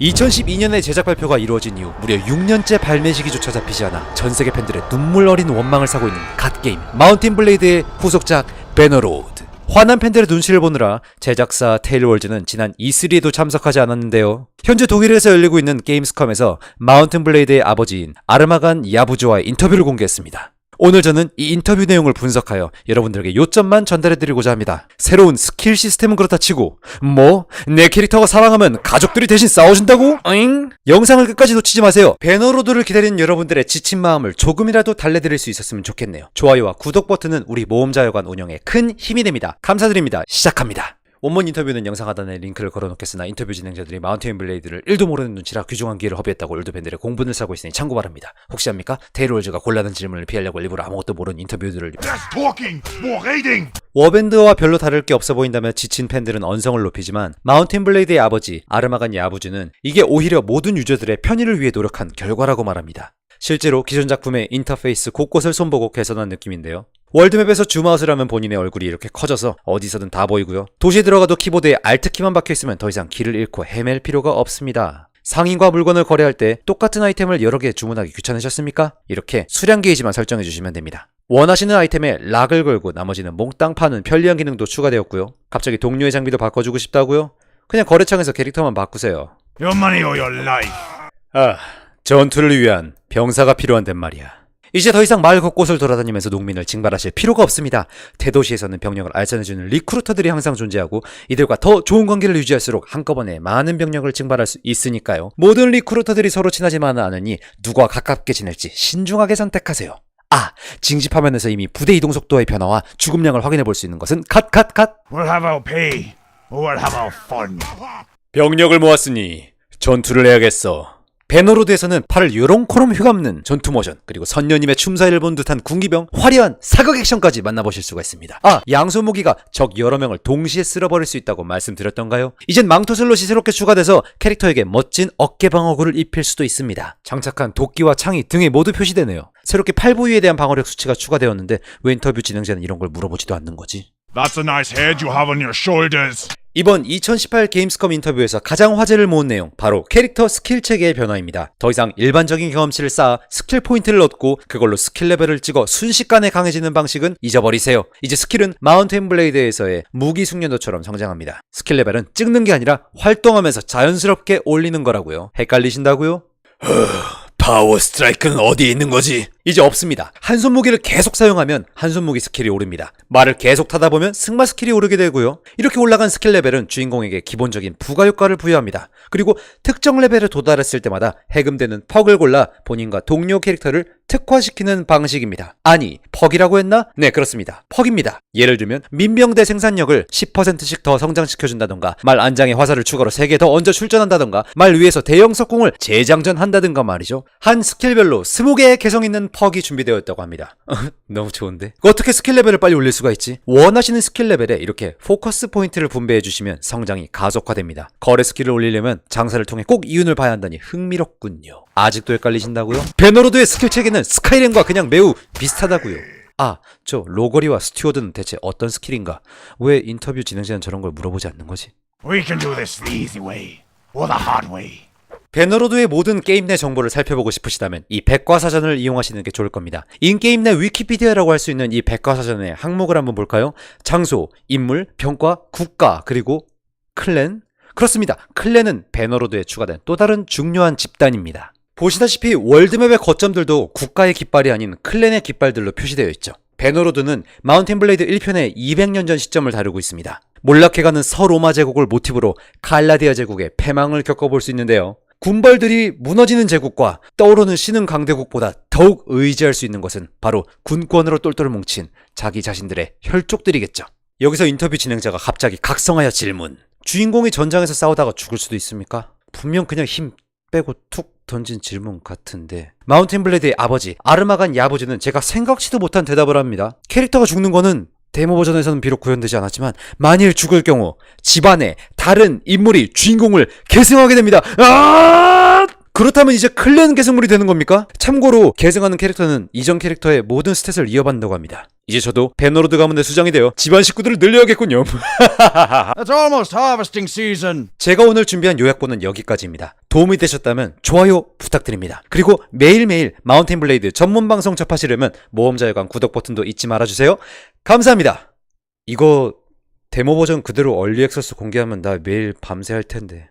2012년에 제작 발표가 이루어진 이후 무려 6년째 발매 시기조차 잡히지 않아 전 세계 팬들의 눈물 어린 원망을 사고 있는 갓게임 마운틴 블레이드의 후속작 배너로드 화난 팬들의 눈치를 보느라 제작사 테일월즈는 지난 E3에도 참석하지 않았는데요. 현재 독일에서 열리고 있는 게임스컴에서 마운틴 블레이드의 아버지인 아르마간 야부조와의 인터뷰를 공개했습니다. 오늘 저는 이 인터뷰 내용을 분석하여 여러분들에게 요점만 전달해드리고자 합니다. 새로운 스킬 시스템은 그렇다 치고 뭐? 내 캐릭터가 사망하면 가족들이 대신 싸워준다고? 잉? 영상을 끝까지 놓치지 마세요. 배너로드를 기다리는 여러분들의 지친 마음을 조금이라도 달래드릴 수 있었으면 좋겠네요. 좋아요와 구독 버튼은 우리 모험자여관 운영에 큰 힘이 됩니다. 감사드립니다. 시작합니다. 원문 인터뷰는 영상 하단에 링크를 걸어놓겠으나 인터뷰 진행자들이 마운테인 블레이드를 1도 모르는 눈치라 귀중한 기회를 허비했다고 올드팬들의 공분을 사고 있으니 참고 바랍니다. 혹시 합니까? 테이롤즈가 곤란한 질문을 피하려고 일부러 아무것도 모르는 인터뷰들을. 워밴드와 별로 다를 게 없어 보인다며 지친 팬들은 언성을 높이지만 마운틴 블레이드의 아버지 아르마간 야부주는 이게 오히려 모든 유저들의 편의를 위해 노력한 결과라고 말합니다. 실제로 기존 작품의 인터페이스 곳곳을 손보고 개선한 느낌인데요. 월드맵에서 줌아웃을 하면 본인의 얼굴이 이렇게 커져서 어디서든 다 보이고요. 도시에 들어가도 키보드에 Alt키만 박혀있으면 더 이상 길을 잃고 헤맬 필요가 없습니다. 상인과 물건을 거래할 때 똑같은 아이템을 여러 개 주문하기 귀찮으셨습니까? 이렇게 수량 게이지만 설정해 주시면 됩니다. 원하시는 아이템에 락을 걸고 나머지는 몽땅 파는 편리한 기능도 추가되었고요. 갑자기 동료의 장비도 바꿔주고 싶다고요? 그냥 거래창에서 캐릭터만 바꾸세요. Your money or your life. 아, 전투를 위한 병사가 필요한단 말이야. 이제 더 이상 마을 곳곳을 돌아다니면서 농민을 징발하실 필요가 없습니다. 대도시에서는 병력을 알선해주는 리크루터들이 항상 존재하고 이들과 더 좋은 관계를 유지할수록 한꺼번에 많은 병력을 징발할 수 있으니까요. 모든 리크루터들이 서로 친하지만은 않으니 누가 가깝게 지낼지 신중하게 선택하세요. 아, 징집 화면에서 이미 부대 이동 속도의 변화와 죽음량을 확인해 볼 수 있는 것은 갓, 갓, 갓! We'll have our pay, we'll have our fun. 병력을 모았으니 전투를 해야겠어. 베너로드에서는 팔을 요롱코롬 휘감는 전투 모션 그리고 선녀님의 춤사위를 본 듯한 군기병 화려한 사극 액션까지 만나보실 수가 있습니다. 아 양소 무기가 적 여러 명을 동시에 쓸어버릴 수 있다고 말씀드렸던가요? 이젠 망토 슬롯이 새롭게 추가돼서 캐릭터에게 멋진 어깨 방어구를 입힐 수도 있습니다. 장착한 도끼와 창이 등에 모두 표시되네요. 새롭게 팔 부위에 대한 방어력 수치가 추가되었는데 왜 인터뷰 진행자는 이런 걸 물어보지도 않는 거지? That's a nice head you have on your shoulders. 이번 2018 게임스컴 인터뷰에서 가장 화제를 모은 내용 바로 캐릭터 스킬 체계의 변화입니다. 더 이상 일반적인 경험치를 쌓아 스킬 포인트를 얻고 그걸로 스킬 레벨을 찍어 순식간에 강해지는 방식은 잊어버리세요. 이제 스킬은 마운틴 블레이드에서의 무기 숙련도처럼 성장합니다. 스킬 레벨은 찍는 게 아니라 활동하면서 자연스럽게 올리는 거라고요. 헷갈리신다고요? 파워 스트라이크는 어디에 있는 거지? 이제 없습니다. 한손 무기를 계속 사용하면 한손 무기 스킬이 오릅니다. 말을 계속 타다 보면 승마 스킬이 오르게 되고요. 이렇게 올라간 스킬 레벨은 주인공에게 기본적인 부가 효과를 부여합니다. 그리고 특정 레벨에 도달했을 때마다 해금되는 퍽을 골라 본인과 동료 캐릭터를 특화시키는 방식입니다. 아니, 퍽이라고 했나? 네, 그렇습니다. 퍽입니다. 예를 들면 민병대 생산력을 10%씩 더 성장시켜준다던가 말 안장에 화살을 추가로 3개 더 얹어 출전한다던가 말 위에서 대형 석궁을 재장전한다든가 말이죠. 한 스킬별로 20개의 개성 있는 퍽이 준비되어 있다고 합니다. 너무 좋은데? 어떻게 스킬 레벨을 빨리 올릴 수가 있지? 원하시는 스킬 레벨에 이렇게 포커스 포인트를 분배해 주시면 성장이 가속화됩니다. 거래 스킬을 올리려면 장사를 통해 꼭 이윤을 봐야 한다니 흥미롭군요. 아직도 헷갈리신다고요? 베너로드의 스킬 체계는 스카이렘과 그냥 매우 비슷하다고요. 아, 저 로거리와 스튜어드는 대체 어떤 스킬인가? 왜 인터뷰 진행자는 저런 걸 물어보지 않는 거지? We can do this the easy way, or the hard way. 베너로드의 모든 게임 내 정보를 살펴보고 싶으시다면 이 백과사전을 이용하시는 게 좋을 겁니다. 인게임 내 위키피디아라고 할 수 있는 이 백과사전의 항목을 한번 볼까요? 장소, 인물, 병과, 국가, 그리고 클랜? 그렇습니다. 클랜은 베너로드에 추가된 또 다른 중요한 집단입니다. 보시다시피 월드맵의 거점들도 국가의 깃발이 아닌 클랜의 깃발들로 표시되어 있죠. 베너로드는 마운틴 블레이드 1편의 200년 전 시점을 다루고 있습니다. 몰락해가는 서로마 제국을 모티브로 칼라디아 제국의 패망을 겪어볼 수 있는데요. 군벌들이 무너지는 제국과 떠오르는 신흥 강대국보다 더욱 의지할 수 있는 것은 바로 군권으로 똘똘 뭉친 자기 자신들의 혈족들이겠죠. 여기서 인터뷰 진행자가 갑자기 각성하여 질문. 주인공이 전장에서 싸우다가 죽을 수도 있습니까? 분명 그냥 힘 빼고 툭 던진 질문 같은데. 마운틴 블레드의 아버지 아르마간 야부지는 제가 생각지도 못한 대답을 합니다. 캐릭터가 죽는 거는 데모 버전에서는 비록 구현되지 않았지만 만일 죽을 경우 집안에 다른 인물이 주인공을 계승하게 됩니다. 아! 그렇다면 이제 클랜 계승물이 되는 겁니까? 참고로 계승하는 캐릭터는 이전 캐릭터의 모든 스탯을 이어받는다고 합니다. 이제 저도 베너로드 가문의 수장이 되어 집안 식구들을 늘려야겠군요. It's almost harvesting season. 제가 오늘 준비한 요약본은 여기까지입니다. 도움이 되셨다면 좋아요 부탁드립니다. 그리고 매일매일 마운틴 블레이드 전문 방송 접하시려면 모험자유관 구독 버튼도 잊지 말아주세요. 감사합니다. 이거 데모 버전 그대로 얼리 액세스 공개하면 나 매일 밤새 할 텐데.